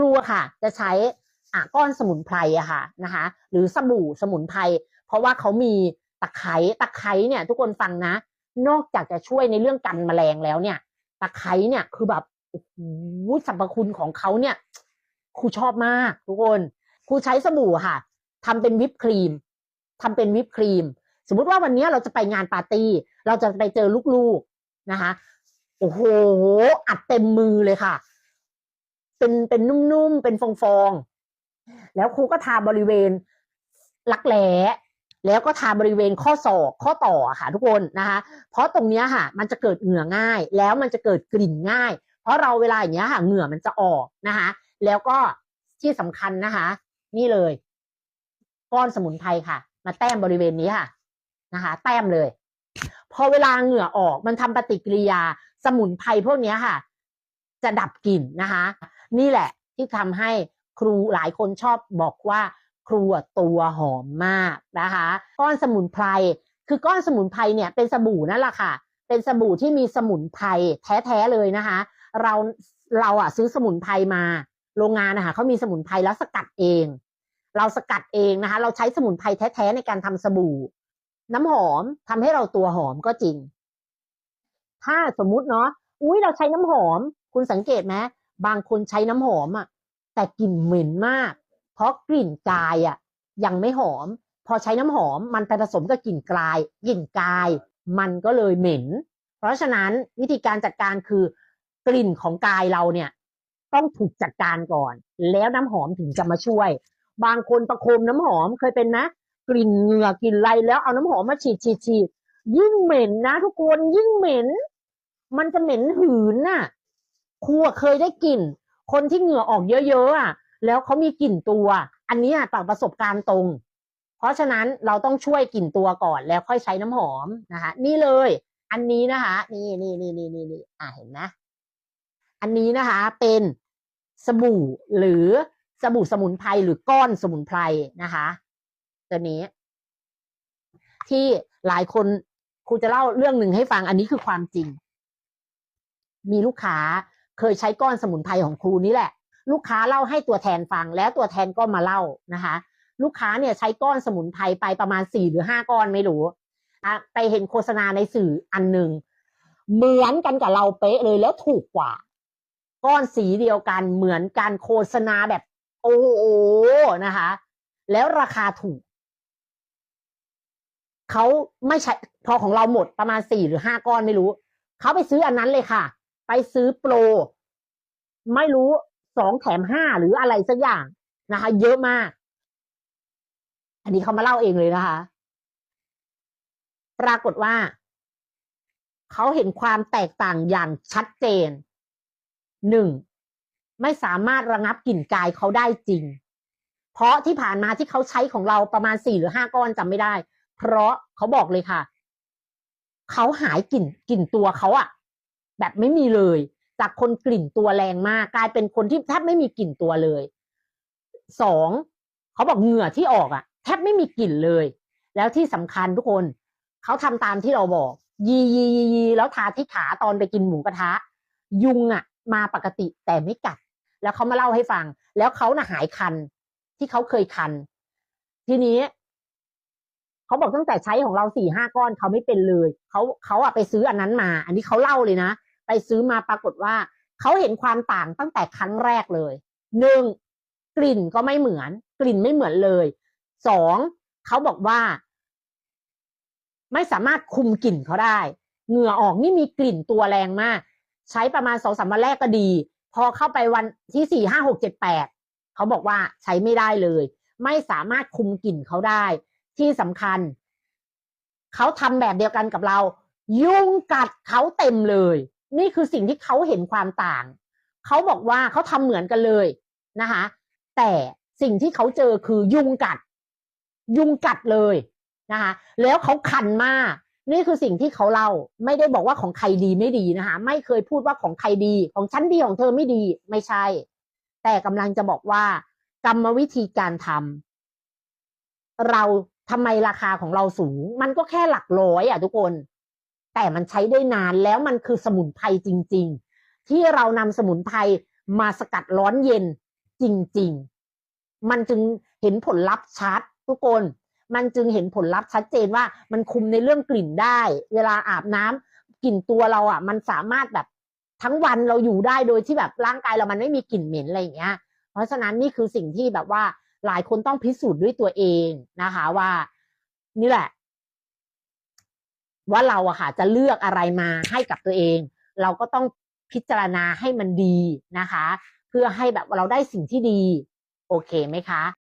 ครูค่ะ จะใช้อะก้อนสมุนไพรอะค่ะนะคะ หรือสบู่สมุนไพรเพราะว่าเขามีตะไคร้ตะไคร้เนี่ย ทุกคนฟังนะ นอกจากจะช่วยในเรื่องกันแมลงแล้วเนี่ย ตะไคร้เนี่ยคือแบบโอ้โหสรรพคุณของเขาเนี่ยครูชอบมาก ทุกคนครูใช้สบู่ค่ะทำเป็นวิปครีมทำเป็นวิปครีม สมมุติว่าวันนี้เราจะไปงานปาร์ตี้ เราจะไปเจอลูกๆนะคะโอ้โหอัดเต็มมือเลยค่ะ เป็นเป็นนุ่มๆ เป็นฟองๆ แล้วครูก็ทาบริเวณรักแร้แล้วก็ทาบริเวณข้อศอกข้อต่อค่ะทุกคนนะคะ เพราะตรงเนี้ยค่ะ มันจะเกิดเหงื่อง่าย แล้วมันจะเกิดกลิ่นง่าย เพราะเราเวลาอย่างเงี้ยค่ะเหงื่อมันจะออกนะคะ แล้วก็ที่สำคัญนะคะ นี่เลย ก้อนสมุนไพรค่ะ มาแต้มบริเวณนี้ค่ะนะคะ แต้มเลย พอเวลาเหงื่อออกมันทำปฏิกิริยาสมุนไพรพวกเนี้ยค่ะ จะดับกลิ่นนะคะ นี่แหละที่ทำให้ครูหลายคนชอบบอกว่าครูอะตัวหอมมากนะคะ ก้อนสมุนไพรคือก้อนสมุนไพรเนี่ยเป็นสบู่นั่นแหละค่ะ เป็นสบู่ที่มีสมุนไพรแท้ๆเลยนะคะ เราเราอะซื้อสมุนไพรมาโรงงานนะคะเขามีสมุนไพรแล้วสกัดเอง เราสกัดเองนะคะ เราใช้สมุนไพรแท้ๆในการทำสบู่ น้ำหอมทำให้เราตัวหอมก็จริง ถ้าสมมุติเนาะอุ้ยเราใช้น้ำหอม คุณสังเกตไหม บางคนใช้น้ำหอมอะแต่กลิ่นเหม็นมาก เพราะกลิ่นกายอะยังไม่หอม พอใช้น้ำหอมมันไปผสมกับกลิ่นกายกลิ่นกาย มันก็เลยเหม็น เพราะฉะนั้นวิธีการจัดการคือกลิ่นของกายเราเนี่ย ต้องถูกจัดการก่อน แล้วน้ำหอมถึงจะมาช่วย บางคนประโคมน้ำหอมเคยเป็นไหมกลิ่นเหงื่อกลิ่นไรแล้วเอาน้ำหอมมาฉีดฉีดฉีดยิ่งเหม็นนะทุกคนยิ่งเหม็น มันจะเหม็นหืนน่ะ ครูอเคยได้กลิ่น คนที่เหงื่อออกเยอะๆอะ แล้วเขามีกลิ่นตัว อันนี้อะจากประสบการณ์ตรง เพราะฉะนั้นเราต้องช่วยกลิ่นตัวก่อนแล้วค่อยใช้น้ำหอมนะคะ นี่เลย อันนี้นะคะ นี่นี่นี่นี่นี่นี่อ่าเห็นไหมอันนี้นะคะ เป็นสบู่หรือสบู่สมุนไพรหรือก้อนสมุนไพรนะคะตัวนี้ ที่หลายคนครูจะเล่าเรื่องหนึ่งให้ฟัง อันนี้คือความจริง มีลูกค้า เคยใช้ก้อนสมุนไพรของครูนี่แหละ ลูกค้าเล่าให้ตัวแทนฟังแล้วตัวแทนก็มาเล่านะคะ ลูกค้าเนี่ยใช้ก้อนสมุนไพรไปประมาณสี่หรือห้าก้อนไม่รู้ไปเห็นโฆษณาในสื่ออันหนึ่งเหมือนกันกับเราเป๊ะเลยแล้วถูกกว่า ก้อนสีเดียวกันเหมือนกันโฆษณาแบบ โอ้โหนะคะ แล้วราคาถูกเขาไม่ใช่พอของเราหมดประมาณสี่หรือห้าก้อนไม่รู้เขาไปซื้ออันนั้นเลยค่ะ ไปซื้อโปร ไม่รู้สองแถมห้าหรืออะไรสักอย่างนะคะ เยอะมาก อันนี้เขามาเล่าเองเลยนะคะ ปรากฏว่า เขาเห็นความแตกต่างอย่างชัดเจนหนึ่งไม่สามารถระงับกลิ่นกายเขาได้จริง เพราะที่ผ่านมาที่เขาใช้ของเราประมาณสี่หรือห้าก้อนจำไม่ได้ เพราะเขาบอกเลยค่ะ เขาหายกลิ่นกลิ่นตัวเขาอะ แบบไม่มีเลย จากคนกลิ่นตัวแรงมากกลายเป็นคนที่แทบไม่มีกลิ่นตัวเลยสองเขาบอกเหงื่อที่ออกอะแทบไม่มีกลิ่นเลย แล้วที่สำคัญทุกคนเขาทำตามที่เราบอก ยียียียีแล้วทาที่ขาตอนไปกินหมูกระทะ ยุงอะมาปกติแต่ไม่กัด แล้วเขามาเล่าให้ฟัง แล้วเขาน่ะหายคันที่เขาเคยคัน ทีนี้เขาบอกตั้งแต่ใช้ของเราสี่ห้าก้อนเขาไม่เป็นเลยเขาเขาอะไปซื้ออันนั้นมา อันนี้เขาเล่าเลยนะ ไปซื้อมาปรากฏว่า เขาเห็นความต่างตั้งแต่ครั้งแรกเลยหนึ่งกลิ่นก็ไม่เหมือน กลิ่นไม่เหมือนเลยสองเขาบอกว่า ไม่สามารถคุมกลิ่นเขาได้ เหงื่อออกนี่มีกลิ่นตัวแรงมาก ใช้ประมาณสองสามวันแรกก็ดี พอเข้าไปวันที่สี่ห้าหกเจ็ดแปดเขาบอกว่าใช้ไม่ได้เลย ไม่สามารถคุมกลิ่นเขาได้ ที่สำคัญ เขาทำแบบเดียวกันกับเรา ยุงกัดเขาเต็มเลย นี่คือสิ่งที่เขาเห็นความต่าง เขาบอกว่าเขาทำเหมือนกันเลยนะคะ แต่สิ่งที่เขาเจอคือยุงกัด ยุงกัดเลยนะคะ แล้วเขาคันมาก นี่คือสิ่งที่เขาเล่า ไม่ได้บอกว่าของใครดีไม่ดีนะคะ ไม่เคยพูดว่าของใครดี ของฉันดีของเธอไม่ดี ไม่ใช่ แต่กำลังจะบอกว่า กรรมวิธีการทำเราทำไมราคาของเราสูง มันก็แค่หลักร้อยอะทุกคน แต่มันใช้ได้นานแล้วมันคือสมุนไพรจริง ๆ ที่เรานำสมุนไพรมาสกัดร้อนเย็นจริง ๆ มันจึงเห็นผลลัพธ์ชัดทุกคน มันจึงเห็นผลลัพธ์ชัดเจนว่ามันคุมในเรื่องกลิ่นได้ เวลาอาบน้ำกลิ่นตัวเราอะ มันสามารถแบบทั้งวันเราอยู่ได้โดยที่แบบร่างกายเรามันไม่มีกลิ่นเหม็นอะไรอย่างเงี้ย เพราะฉะนั้นนี่คือสิ่งที่แบบว่าหลายคนต้องพิสูจน์ด้วยตัวเองนะคะว่า นี่แหละ ว่าเราอะค่ะจะเลือกอะไรมาให้กับตัวเอง เราก็ต้องพิจารณาให้มันดีนะคะ เพื่อให้แบบเราได้สิ่งที่ดี โอเคไหมคะ